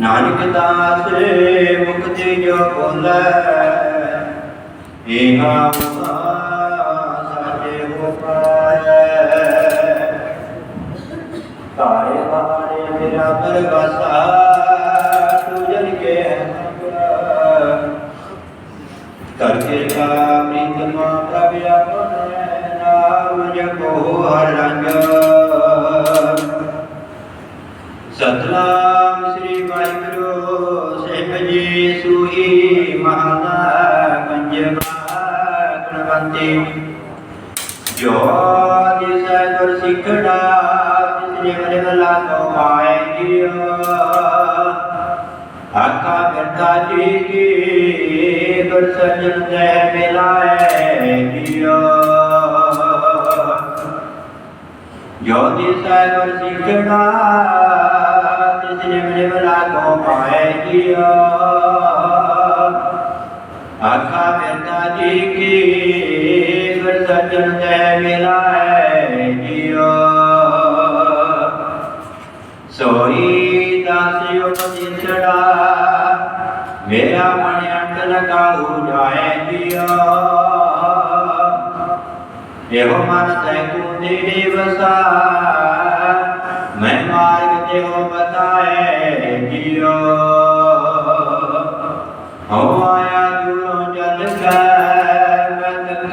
ਨਾਨਕ ਦਾਸ ਮੁਕਤੀ ਜੋ ਬੋਲੇ, ਏਹਾ ਸਾਜੇ ਹੋ ਪਾਏ। ਕਾਰੇ ਬਾਰੇ ਮੇਰਾ ਬਰਗਾਸਾ ਤੁਜਨ ਕੇ ਸੰਗ ਕਰ ਪ੍ਰੀਤਮਾ ਪ੍ਰਭ ਆਪਣੇ ਨਾਮ ਜਪੋ, ਹਰ ਸਤਨਾਮ ਸ੍ਰੀ ਵਾਹਿਗੁਰੂ, ਸਾਹਿਬ ਜੀ, ਸੂਹੀ ਮਹਾਨਾ ਪੰਜਵਾ ਗਣਵੰਤੀ। ਜੋ ਦਿਸੈ ਗੁਰ ਸਿੱਖੜਾ ਤਿਸ ਨੇ ਮਰੇ ਮਲਾ ਪਾਏ ਜੀਓ। ਆਕਾ ਕਰਤਾ ਜੀ ਕੀ, ਗੁਰ ਸਜਣ ਦੇ ਮਿਲਾਏ ਜੀਓ। ਜੋ ਦਿਸੈ ਗੁਰ ਸਿੱਖੜਾ बिरला जी की सज्जन जय मिला है जियो सोई दास योग चिंतड़ा मेरा मन अंत लगा हो जाए जियो देव मन तैकू दीदी बसा मैं मार्ग देव बताए जियो हो। आया गुरु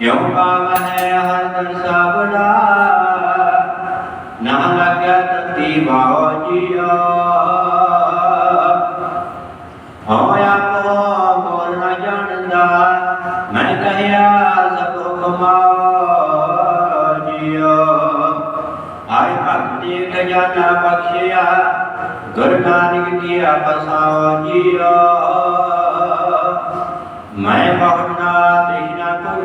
ਯੋ ਪਾਵ ਹੈ ਹਰ ਦਰ ਸਾਵੜਾ ਨਾ ਲੱਗਿਆ ਤਤੀ ਭਾਉ ਜੀਓ। ਹੋਇਆ ਕੋ ਬੋਲ ਨਾ ਜਾਣਦਾ? ਮੈਂ ਕਹਿਆ, ਸਭ ਕਮਾਓ ਜੀਓ। ਆਇ ਭਗਤੀ ਖਜ਼ਾਨਾ ਬਖਸ਼ਿਆ, ਗੁਰ ਨਾਨਕ ਕੀ ਬਸਾਓ ਜੀਓ।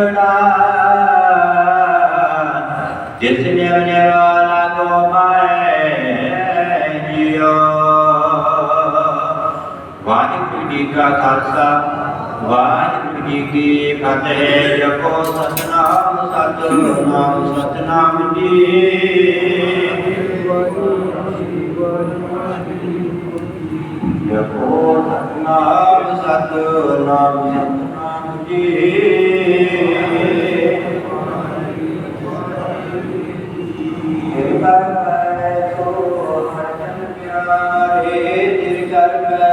ਸਾ ਸਿਖੜਾ ਜਿਸ ਨੇ ਵਨੇ ਵਾਲਾ ਪਾਏ ਜੀਓ। ਵਾਹਿਗੁਰੂ ਜੀ ਕਾ ਖਾਲਸਾ, ਵਾਹਿਗੁਰੂ ਜੀ ਕੀ ਫਤਿਹ। ਜਪੋ ਸਤਨਾਮ ਸਤਨਾਮ ਸਤਨਾਮ ਜੀ। ਜਪੋ ਸਤਨਾਮ ਸਤਨਾਮ ਸਤਨਾਮ ਜੀ। لا